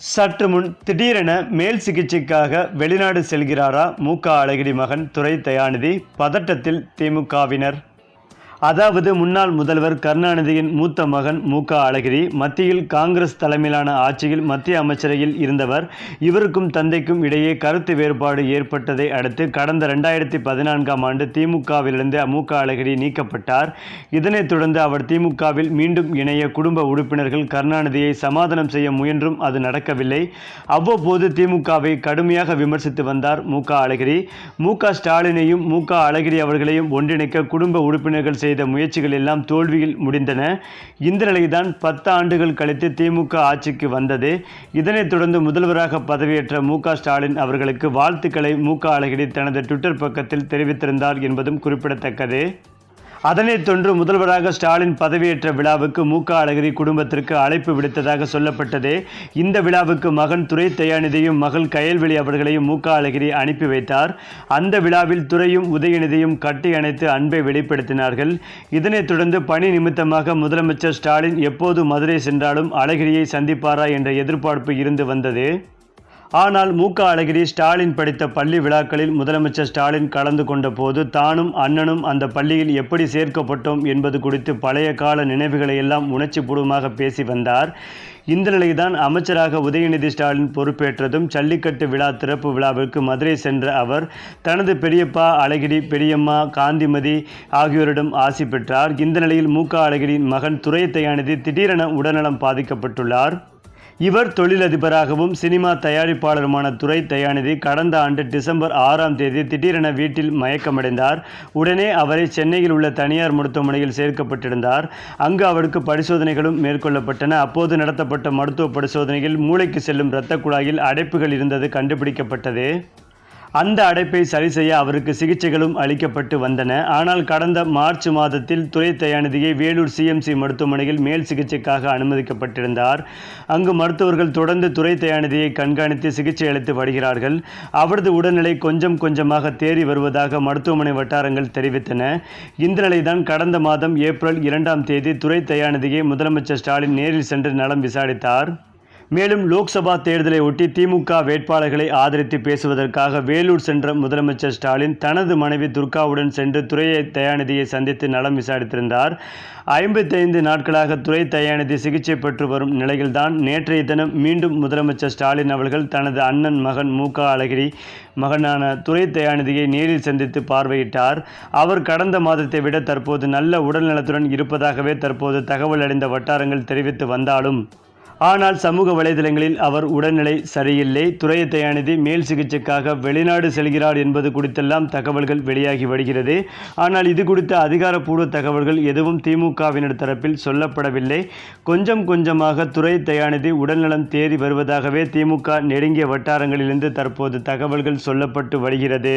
சற்று முன் திடீரென மேல் சிகிச்சைக்காக வெளிநாடு செல்கிறாரா மு க அழகிரி மகன் துறை தயாநிதி பதட்டத்தில் திமுகவினர் அதாவது முன்னாள் முதல்வர் கருணாநிதியின் மூத்த மகன் மு க அழகிரி மத்தியில் காங்கிரஸ் தலைமையிலான ஆட்சியில் மத்திய அமைச்சரையில் இருந்தவர். இவருக்கும் தந்தைக்கும் இடையே கருத்து வேறுபாடு ஏற்பட்டதை அடுத்து கடந்த ரெண்டாயிரத்தி பதினான்காம் ஆண்டு திமுகவிலிருந்து மு க அழகிரி நீக்கப்பட்டார். இதனைத் தொடர்ந்து அவர் திமுகவில் மீண்டும் இணைய குடும்ப உறுப்பினர்கள் கருணாநிதியை சமாதானம் செய்ய முயன்றும் அது நடக்கவில்லை. அவ்வப்போது திமுகவை கடுமையாக விமர்சித்து வந்தார் மு க அழகிரி. மு க ஸ்டாலினையும் மு க அழகிரி அவர்களையும் ஒன்றிணைக்க குடும்ப உறுப்பினர்கள் செய்த முயற்சிகள் எல்லாம் தோல்வியில் முடிந்தன. இந்த நிலைதான் பத்து ஆண்டுகள் கழித்து திமுக ஆட்சிக்கு வந்தது. இதனைத் தொடர்ந்து முதல்வராக பதவியேற்ற மு க ஸ்டாலின் அவர்களுக்கு வாழ்த்துக்களை மு க அழகிரி தனது ட்விட்டர் பக்கத்தில் தெரிவித்திருந்தார் என்பதும் குறிப்பிடத்தக்கது. அதனைத் தொன்று முதல்வராக ஸ்டாலின் பதவியேற்ற விழாவுக்கு மு க அழகிரி குடும்பத்திற்கு அழைப்பு விடுத்ததாக சொல்லப்பட்டதே. இந்த விழாவுக்கு மகன் துரை தயாநிதியும் மகள் கயல்வெளி அவர்களையும் மு க அழகிரி அனுப்பி வைத்தார். அந்த விழாவில் துரையும் உதயநிதியும் கட்டி அணைத்து அன்பை வெளிப்படுத்தினார்கள். இதனைத் தொடர்ந்து பணி நிமித்தமாக முதலமைச்சர் ஸ்டாலின் எப்போது மதுரை சென்றாலும் அழகிரியை சந்திப்பாரா என்ற எதிர்பார்ப்பு இருந்து வந்தது. ஆனால் மு க. அழகிரி ஸ்டாலின் படித்த பள்ளி விழாக்களில் முதலமைச்சர் ஸ்டாலின் கலந்து கொண்ட போது தானும் அண்ணனும் அந்த பள்ளியில் எப்படி சேர்க்கப்பட்டோம் என்பது குறித்து பழைய கால நினைவுகளை எல்லாம் உணர்ச்சிபூர்வமாக பேசி வந்தார். இந்த நிலையில்தான் அமைச்சராக உதயநிதி ஸ்டாலின் பொறுப்பேற்றதும் ஜல்லிக்கட்டு விழா திறப்பு விழாவிற்கு மதுரை சென்ற அவர் தனது பெரியப்பா அழகிரி பெரியம்மா காந்திமதி ஆகியோரிடம் ஆசி பெற்றார். இந்த நிலையில் மு க. அழகிரியின் மகன் துரை தயாநிதி திடீரென உடல்நலம் பாதிக்கப்பட்டுள்ளார். இவர் தொழிலதிபராகவும் சினிமா தயாரிப்பாளருமான துறை தயாநிதி கடந்த ஆண்டு டிசம்பர் ஆறாம் தேதி திடீரென வீட்டில் மயக்கமடைந்தார். உடனே அவரை சென்னையில் உள்ள தனியார் மருத்துவமனையில் சேர்க்கப்பட்டிருந்தார். அங்கு அவருக்கு பரிசோதனைகளும் மேற்கொள்ளப்பட்டன. அப்போது நடத்தப்பட்ட மருத்துவ பரிசோதனையில் மூளைக்கு செல்லும் இரத்த குழாயில் அடைப்புகள் இருந்தது கண்டுபிடிக்கப்பட்டது. அந்த அடைப்பை சரி செய்ய அவருக்கு சிகிச்சைகளும் அளிக்கப்பட்டு வந்தன. ஆனால் கடந்த மார்ச் மாதத்தில் துறை தயாநிதியை வேலூர் சிஎம்சி மருத்துவமனையில் மேல் சிகிச்சைக்காக அனுமதிக்கப்பட்டிருந்தார். அங்கு மருத்துவர்கள் தொடர்ந்து துறை தயாநிதியை கண்காணித்து சிகிச்சை அளித்து வருகிறார்கள். அவரது உடல்நிலை கொஞ்சம் கொஞ்சமாக தேறி வருவதாக மருத்துவமனை வட்டாரங்கள் தெரிவித்தன. இந்த நிலைதான் கடந்த மாதம் ஏப்ரல் இரண்டாம் தேதி துறை தயாநிதியை முதலமைச்சர் ஸ்டாலின் நேரில் சென்று நலம் விசாரித்தார். மேலும் லோக்சபா தேர்தலை ஒட்டி திமுக வேட்பாளர்களை ஆதரித்து பேசுவதற்காக வேலூர் சென்ற முதலமைச்சர் ஸ்டாலின் தனது மனைவி துர்காவுடன் சென்று துறையை தயாநிதியை சந்தித்து நலம் விசாரித்திருந்தார். ஐம்பத்தைந்து நாட்களாக துறை தயாநிதி சிகிச்சை பெற்று வரும் நிலையில்தான் நேற்றைய தினம் மீண்டும் முதலமைச்சர் ஸ்டாலின் அவர்கள் தனது அண்ணன் மகன் மு க அழகிரி மகனான துறை தயாநிதியை நேரில் சந்தித்து பார்வையிட்டார். அவர் கடந்த மாதத்தை விட தற்போது நல்ல உடல்நலத்துடன் இருப்பதாகவே தற்போது தகவல் அடைந்த வட்டாரங்கள் தெரிவித்து வந்தாலும் ஆனால் சமூக வலைதளங்களில் அவர் உடல்நிலை சரியில்லை. துறை தயாநிதி மேல் சிகிச்சைக்காக வெளிநாடு செல்கிறார் என்பது குறித்தெல்லாம் தகவல்கள் வெளியாகி வருகிறது. ஆனால் இது குறித்த அதிகாரப்பூர்வ தகவல்கள் எதுவும் திமுகவினர் தரப்பில் சொல்லப்படவில்லை. கொஞ்சம் கொஞ்சமாக துறை தயாநிதி உடல்நலம் தேறி வருவதாகவே திமுக நெருங்கிய வட்டாரங்களிலிருந்து தற்போது தகவல்கள் சொல்லப்பட்டு வருகிறது.